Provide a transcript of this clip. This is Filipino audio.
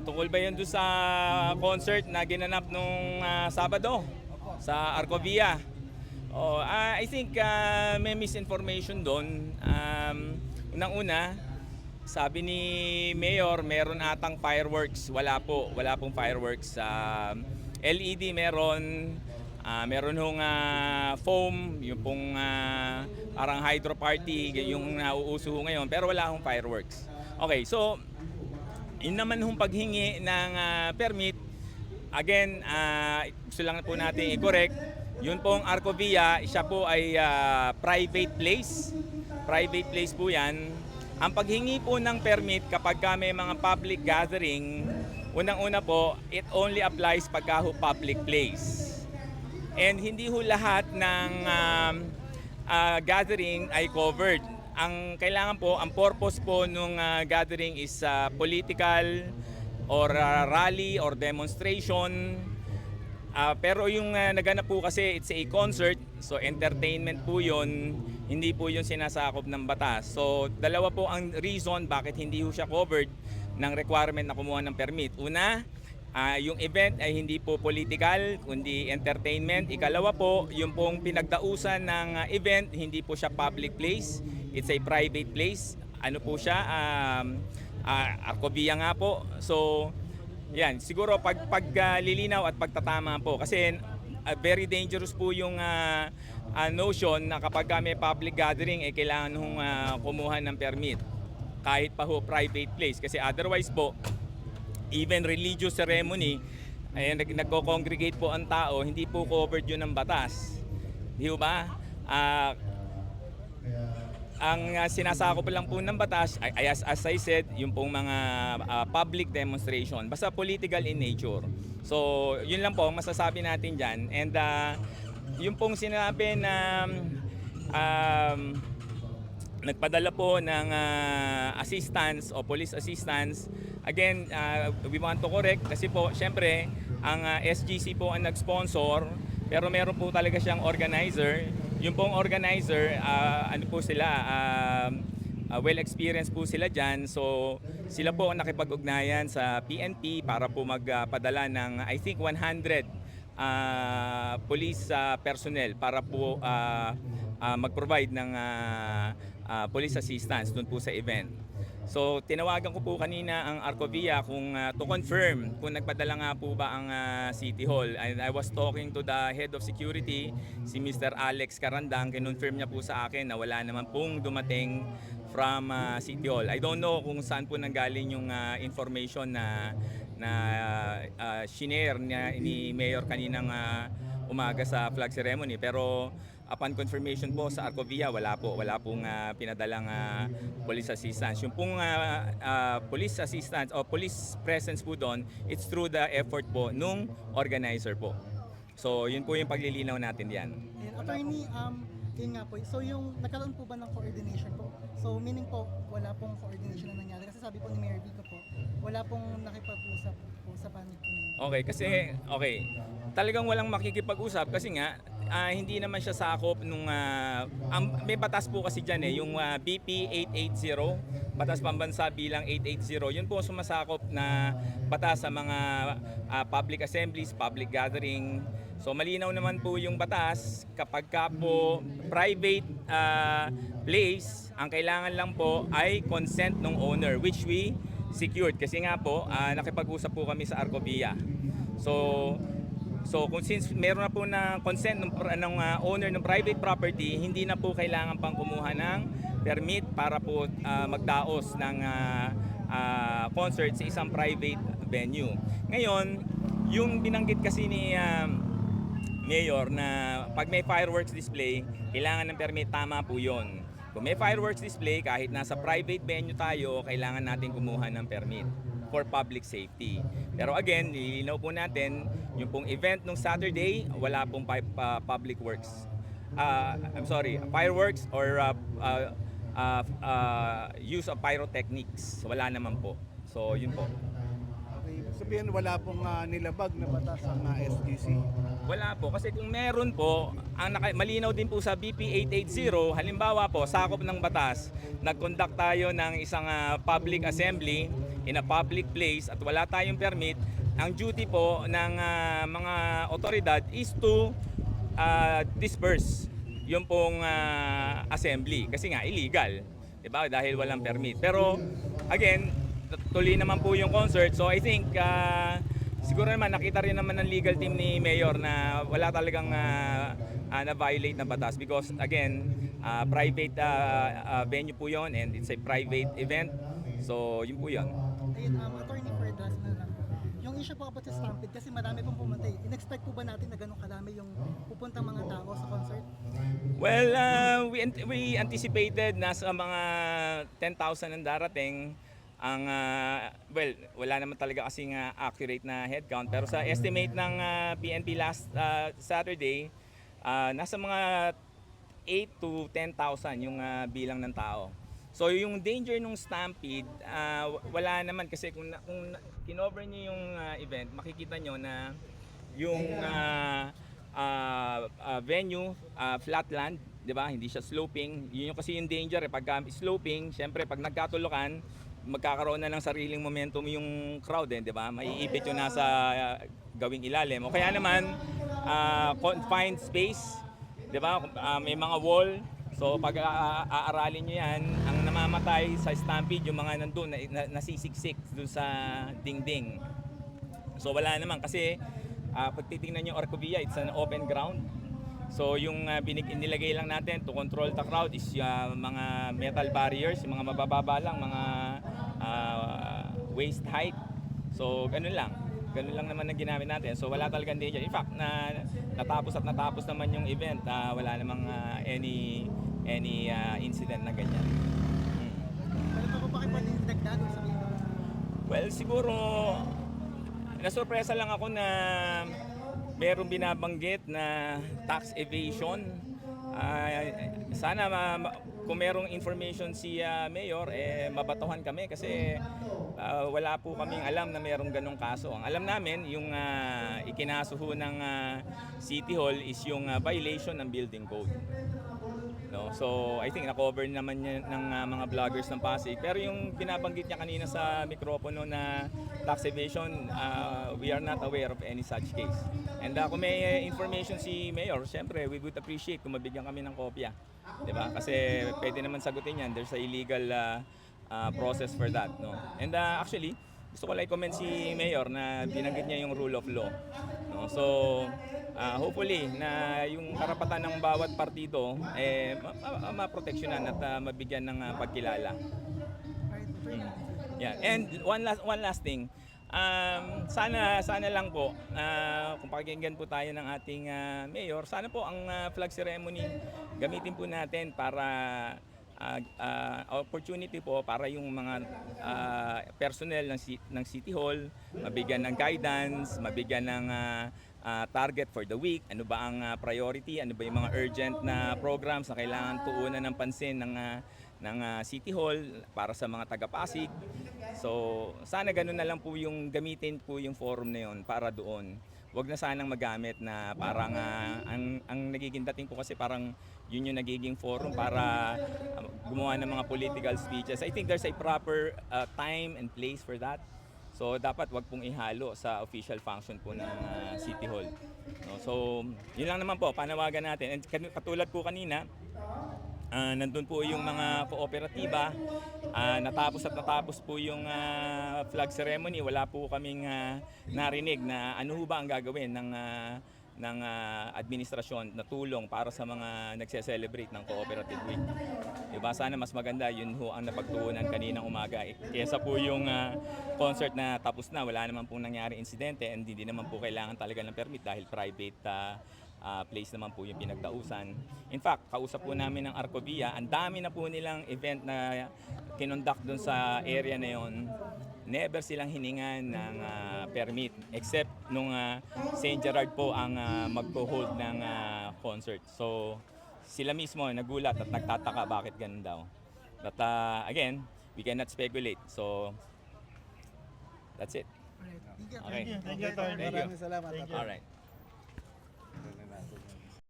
tungkol ba yun doon sa concert na ginanap nung ah, Sabado sa Arcovia? Oh, ah, I think ah, may misinformation doon. Um, unang-una, sabi ni Mayor, meron atang fireworks. Wala po, wala pong fireworks. Um, LED meron, ah, meron hong ah, foam, yung pong ah, parang hydro party, yung nauuso ngayon, pero wala hong fireworks. Okay, so yun naman hong paghingi ng ah, permit, again, ah, gusto lang po natin i-correct, yun pong Arcovia, siya po ay ah, private place. Private place po yan. Ang paghingi po ng permit kapag ka may mga public gathering, unang-una po, it only applies pagka ho public place. And hindi ho lahat ng um, ah, gathering ay covered. Ang kailangan po, ang purpose po nung ah, gathering is ah, political or ah, rally or demonstration. Ah, pero yung ah, naganap po kasi it's a concert, so entertainment po yun, hindi po yung sinasakop ng batas. So dalawa po ang reason bakit hindi ho siya covered ng requirement na kumuha ng permit. Una, ah, yung event ay hindi po political, kundi entertainment. Ikalawa po, yung pong pinagdausan ng ah, event, hindi po siya public place, it's a private place. Ano po siya, um, ah, Arcovia nga po. So, yan, siguro pag paglilinaw at pagtatama po kasi uh, very dangerous po yung uh, uh, notion na kapag ka may public gathering eh kailangan hong uh, kumuha ng permit kahit pa ho private place kasi otherwise po even religious ceremony ay nag nagko-congregate po ang tao hindi po covered yun ng batas. Di ba? Ah, ang uh, sinasakop lang po ng batas, ay, as, as I said, yung pong mga ah, public demonstration, basta political in nature. So, yun lang po ang masasabi natin dyan. And ah, yung pong sinabi na um, nagpadala po ng ah, assistance o police assistance, again, ah, we want to correct kasi po, syempre, ang ah, SGC po ang nag-sponsor, pero meron po talaga siyang organizer. Yung pong organizer, ah, ano po sila, um, ah, well experienced po sila dyan. So sila po ang nakipag-ugnayan sa PNP para po magpadala ng I think 100 ah, police ah, personnel para po ah, ah, mag-provide ng ah, ah, police assistance doon po sa event. So tinawagan ko po kanina ang Arcovia kung ah, to confirm kung nagpadala nga po ba ang ah, City Hall. And I was talking to the head of security, si Mr. Alex Carandang, kinonfirm niya po sa akin na wala naman pong dumating from ah, City Hall. I don't know kung saan po nanggaling yung ah, information na na uh, shinare niya ni Mayor kaninang ah, umaga sa flag ceremony. Pero upon confirmation po sa Arcovia wala po. Wala pong ah, pinadalang ah, police assistance. Yung pong ah, ah, police assistance o police presence po doon it's through the effort po nung organizer po. So yun po yung paglilinaw natin diyan. Ayan, attorney, um, yun nga po. So yung nagkaroon po ba ng coordination po? So meaning po, wala pong coordination na nangyari. Kasi sabi po ni Mayor Vico po, wala pong nakipag-usap po sa panig po ninyo. Okay, kasi okay. Talagang walang makikipag-usap kasi nga ah, hindi naman siya sakop nung ah, ang, may batas po kasi diyan eh, yung ah, BP 880, batas pambansa bilang 880. Yun po sumasakop na batas sa mga ah, public assemblies, public gathering. So malinaw naman po yung batas kapag ka po private ah, place, ang kailangan lang po ay consent ng owner which we secured kasi nga po ah, nakipag-usap po kami sa Arcovia. So So kung since meron na po na consent ng, ng ah, owner ng private property, hindi na po kailangan pang kumuha ng permit para po ah, magdaos ng ah, ah, concert sa isang private venue. Ngayon, yung binanggit kasi ni um, Mayor na pag may fireworks display, kailangan ng permit, tama po yon. Kung may fireworks display, kahit nasa private venue tayo, kailangan natin kumuha ng permit for public safety. Pero again, nilinaw po natin, yung pong event nung Saturday, wala pong pa- public works. Ah, I'm sorry, fireworks or uh, uh, uh, uh, use of pyrotechnics. Wala naman po. So, yun po. Sabihin wala pong ah, nilabag na batas ang ah, SGC. Wala po. Kasi kung meron po, ang naka, malinaw din po sa BP 880, halimbawa po, sakop ng batas, nag-conduct tayo ng isang ah, public assembly, in a public place at wala tayong permit, ang duty po ng ah, mga otoridad is to ah, disperse yung pong ah, assembly kasi nga illegal, 'di ba? Dahil walang permit. Pero again, tuloy naman po yung concert. So I think ah, siguro naman nakita rin naman ng legal team ni Mayor na wala talagang ah, ah, na-violate na batas because again, ah, private ah, ah, venue po 'yon and it's a private event. So yun po 'yon. Ayun, um, attorney for das na lang. Yung issue po about sa Stampede, kasi marami pong pumunta eh. In-expect po ba natin na ganun karami yung pupuntang mga tao sa concert? Well, uh, we, we anticipated na sa mga 10,000 ang darating. Ang, uh, well, wala naman talaga kasing uh, accurate na head count. Pero sa estimate ng uh, PNP last uh, Saturday, uh, nasa mga 8 to 10,000 yung uh, bilang ng tao. So yung danger nung stampede, uh, wala naman kasi kung, kung kinover niyo yung uh, event, makikita nyo na yung uh, uh, uh, venue, uh, flatland, 'di ba? Hindi siya sloping. Yun yung kasi yung danger eh pag um, sloping, syempre pag nagkatulukan, magkakaroon na ng sariling momentum yung crowd eh, 'di ba? Maiipit yung nasa uh, gawing ilalim. O kaya naman uh, confined space, 'di ba? Uh, may mga wall. So pag aaralin nyo yan, ang namamatay sa stampede yung mga nandun, na, na, nasisiksik dun sa dingding. So wala naman kasi uh, pag titingnan yung Orcovia, it's an open ground. So yung uh, binig inilagay lang natin to control the crowd is uh, mga metal barriers, yung mga mabababa lang, mga uh, waist height. So ganun lang. Ganun lang naman ang ginamit natin. So wala talagang danger. In fact, na natapos at natapos naman yung event, uh, wala namang uh, any any uh, incident na ganyan. Mm. Ano mo? Well, siguro nasurpresa lang ako na merong binabanggit na tax evasion. Ah, sana ma- kung merong information si ah, Mayor, eh, mabatuhan kami kasi ah, wala po kaming alam na merong ganong kaso. Ang alam namin, yung uh, ikinaso ng ah, City Hall is yung ah, violation ng building code. No? So, I think na-cover naman niya ng uh, mga vloggers ng Pasig. Pero yung binabanggit niya kanina sa mikropono na tax evasion, uh, we are not aware of any such case. And uh, kung may uh, information si Mayor, syempre, we would appreciate kung mabigyan kami ng kopya. 'Di ba? Kasi pwede naman sagutin yan. There's a illegal uh, uh, process for that. No? And uh, actually, gusto ko lang i-comment si Mayor na binanggit niya yung rule of law. No? So, ah, hopefully na yung karapatan ng bawat partido eh ma- ma- maproteksyonan at ah, mabigyan ng ah, pagkilala. Attorney. Yeah. And one last one last thing. Um, sana sana lang po ah, kung pakinggan po tayo ng ating ah, mayor, sana po ang ah, flag ceremony gamitin po natin para ah, ah, opportunity po para yung mga ah, personnel ng, ng City Hall mabigyan ng guidance, mabigyan ng ah, ah, target for the week, ano ba ang ah, priority, ano ba yung mga urgent na programs na kailangan tuunan ng pansin ng ah, ng ah, City Hall para sa mga taga-Pasig. So, sana ganun na lang po yung gamitin po yung forum na yun para doon. Huwag na sanang magamit na parang ah, ang, ang nagiging dating po kasi parang yun yung nagiging forum para ah, gumawa ng mga political speeches. I think there's a proper ah, time and place for that. So dapat wag pong ihalo sa official function po ng ah, City Hall. No, so yun lang naman po panawagan natin. And katulad po kanina, Ah, nandun po yung mga kooperatiba. Ah, natapos at natapos po yung ah, flag ceremony. Wala po kaming ah, narinig na ano ba ang gagawin ng ah, ng ah, administrasyon na tulong para sa mga nagse-celebrate ng Cooperative Week. Diba? Sana mas maganda yun ho ang napagtuunan kaninang umaga. Eh, Kesa po yung ah, concert na tapos na, wala naman pong nangyari insidente and hindi naman po kailangan talaga ng permit dahil private ah, ah, place naman po yung pinagtausan. In fact, kausap po namin ng Arcovia, ang dami na po nilang event na kinonduct doon sa area na yon. Never silang hiningan ng ah, permit except nung ah, St. Gerard po ang ah, magpo-hold ng ah, concert. So sila mismo nagulat at nagtataka bakit ganun daw. But ah, again, we cannot speculate. So that's it. Alright, thank you. Okay. Thank you. Thank you. Maraming salamat. Attorney. All right.